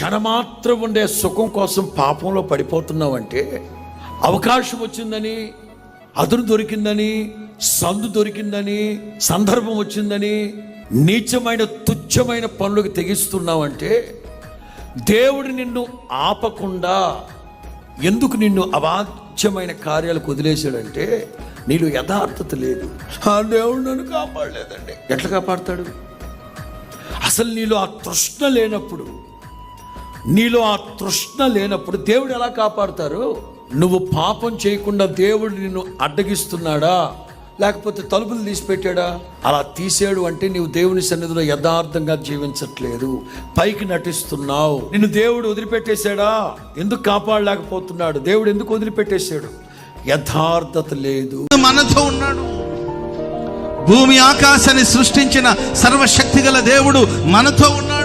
క్షణమాత్రం ఉండే సుఖం కోసం పాపంలో పడిపోతున్నావంటే అవకాశం వచ్చిందని అదురు దొరికిందని సందు దొరికిందని సందర్భం వచ్చిందని నీచమైన తుచ్చమైన పనులకు తెగిస్తున్నావంటే దేవుడు నిన్ను ఆపకుండా ఎందుకు నిన్ను అవాచ్యమైన కార్యాలకు వదిలేశాడంటే నీలో యథార్థత లేదు. ఆ దేవుడు నన్ను కాపాడలేదండి. ఎట్లా కాపాడతాడు? అసలు నీలో ఆ తృష్ణ లేనప్పుడు నీలో ఆ తృష్ణ లేనప్పుడు దేవుడు ఎలా కాపాడతారు? నువ్వు పాపం చేయకుండా దేవుడు నిన్ను అడ్డగిస్తున్నాడా? లేకపోతే తలుపులు తీసిపెట్టాడా? అలా తీసాడు అంటే నీవు దేవుని సన్నిధిలో యథార్థంగా జీవించట్లేదు. పైకి నటిస్తున్నావు. నిన్ను దేవుడు వదిలిపెట్టేశాడా? ఎందుకు కాపాడలేకపోతున్నాడు? దేవుడు ఎందుకు వదిలిపెట్టేశాడు? యథార్థత లేదు. మనతో ఉన్నాడు. భూమి ఆకాశాన్ని సృష్టించిన సర్వశక్తి గల దేవుడు మనతో ఉన్నాడు.